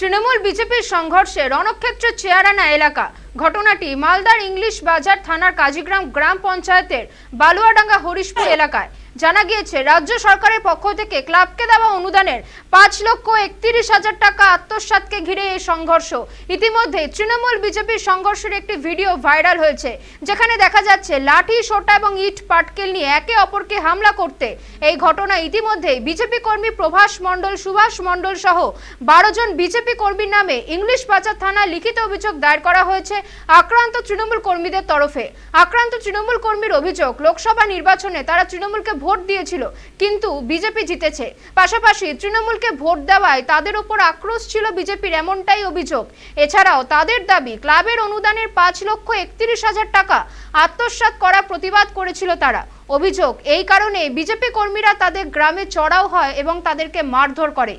তৃণমূল বিজেপির সংঘর্ষে রণক্ষেত্র চেয়ারানা এলাকা। ঘটনাটি মালদার ইংলিশ বাজার থানার কাজীগ্রাম গ্রাম পঞ্চায়েতের বালুয়াডাঙ্গা হরিশপুর এলাকায়। জানা গিয়েছে, রাজ্য সরকারের পক্ষ থেকে ক্লাবকে দেওয়া অনুদানের পাঁচ লক্ষ একত্রিশ হাজার টাকা আত্মসাৎকে ঘিরে এই সংঘর্ষ। ইতিমধ্যে তৃণমূল বিজেপির সংঘর্ষের একটি ভিডিও ভাইরাল হয়েছে, যেখানে দেখা যাচ্ছে লাঠি, সোটা এবং ইট পাটকেল নিয়ে একে অপরকে হামলা করতে। এই ঘটনা ইতিমধ্যে বিজেপি কর্মী প্রভাস মণ্ডল, সুভাষ মণ্ডল সহ বারো জন বিজেপি কর্মীর নামে ইংলিশ বাজার থানা লিখিত অভিযোগ দায়ের করা হয়েছে আক্রান্ত তৃণমূল কর্মীদের তরফে। আক্রান্ত তৃণমূল কর্মীর অভিযোগ, লোকসভা নির্বাচনে তারা তৃণমূলকে ভোট দিয়েছিল, কিন্তু বিজেপি জিতেছে। পাশাপাশি তৃণমূলকে ভোট দেওয়ায় তাদের ওপর আক্রোশ ছিল বিজেপির এমনটাই অভিযোগ। এছাড়াও তাদের দাবি, ক্লাবের অনুদানের পাঁচ লক্ষ একত্রিশ হাজার টাকা আত্মসাত করা প্রতিবাদ করেছিল তারা। অভিযোগ, এই কারণে বিজেপি কর্মীরা তাদের গ্রামে চড়াও হয় এবং তাদেরকে মারধর করে।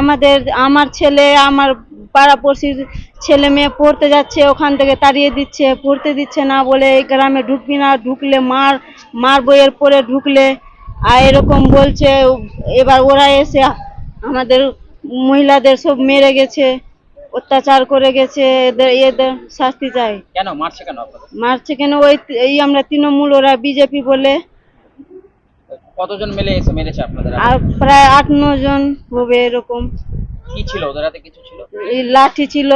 আমাদের আমার ছেলে আমার পাড়াপড়শির ছেলে মেয়ে পড়তে যাচ্ছে ওখান থেকে তাড়িয়ে দিচ্ছে পড়তে দিচ্ছে না বলে এই গ্রামে ঢুকবি না ঢুকলে মার মার বইয়ের পরে ঢুকলে। আর এরকম বলছে এবার ওরা এসে আমাদের মহিলাদের সব মেরে গেছে অত্যাচার করে গেছে এদের এদের শাস্তি চাই। কেন? মারছে কেন মারছে কেন? ওই এই আমরা তৃণমূল ওরা বিজেপি বলে কতজন মিলে এসে মেরেছে আপনাদের আর প্রায় আট জন হবে এরকম। কি ছিল ওদের হাতে কিছু ছিল? এই লাঠি ছিল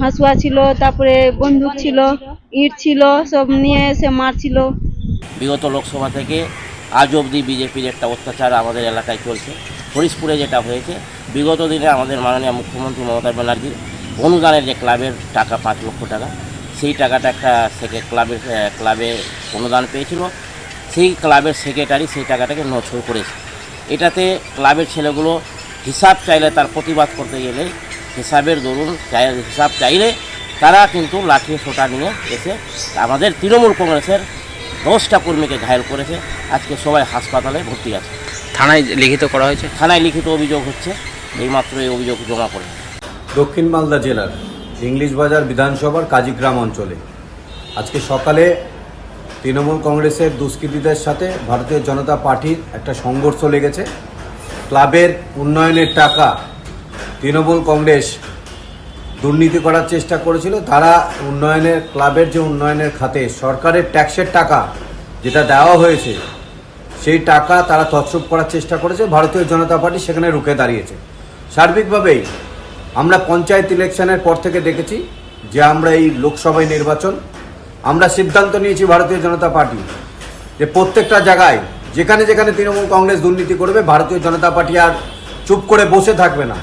হাঁসুয়া ছিল তারপরে বন্দুক ছিল ইট ছিল সব নিয়ে এসে মারছিল। বিগত লোকসভা থেকে আজ অবধি বিজেপির একটা অত্যাচার আমাদের এলাকায় চলছে। হরিশপুরে যেটা হয়েছে বিগত দিনে আমাদের মাননীয় মুখ্যমন্ত্রী মমতা ব্যানার্জির অনুদানের যে ক্লাবের টাকা পাঁচ লক্ষ টাকা সেই টাকাটা একটা সেকে ক্লাবের ক্লাবে অনুদান পেয়েছিল। সেই ক্লাবের সেক্রেটারি সেই টাকাটাকে নছর করেছে। এটাতে ক্লাবের ছেলেগুলো হিসাব চাইলে তার প্রতিবাদ করতে গেলে হিসাবের দরুন চাই হিসাব চাইলে তারা কিন্তু লাঠি সোটা নিয়ে এসে আমাদের তৃণমূল কংগ্রেসের দশটা কর্মীকে ঘায়েল করেছে। আজকে সবাই হাসপাতালে ভর্তি আছে। থানায় লিখিত করা হয়েছে? থানায় লিখিত অভিযোগ হচ্ছে এইমাত্র এই অভিযোগ জমা করে দক্ষিণ মালদা জেলার ইংলিশ বাজার বিধানসভার কাজীগ্রাম অঞ্চলে আজকে সকালে তৃণমূল কংগ্রেসের দুষ্কৃতীদের সাথে ভারতীয় জনতা পার্টির একটা সংঘর্ষ লেগেছে। ক্লাবের উন্নয়নের টাকা তৃণমূল কংগ্রেস দুর্নীতি করার চেষ্টা করেছিল। তারা উন্নয়নের, ক্লাবের যে উন্নয়নের খাতে সরকারের ট্যাক্সের টাকা যেটা দেওয়া হয়েছে, সেই টাকা তারা তছরূপ করার চেষ্টা করেছে। ভারতীয় জনতা পার্টি সেখানে রুখে দাঁড়িয়েছে। সার্বিকভাবেই আমরা পঞ্চায়েত ইলেকশনের পর থেকে দেখেছি যে আমরা এই লোকসভায় নির্বাচন আমরা সিদ্ধান্ত নিয়েছি ভারতীয় জনতা পার্টি যে প্রত্যেকটা জায়গায়, যেখানে যেখানে তৃণমূল কংগ্রেস দুর্নীতি করবে, ভারতীয় জনতা পার্টি আর চুপ করে বসে থাকবে না।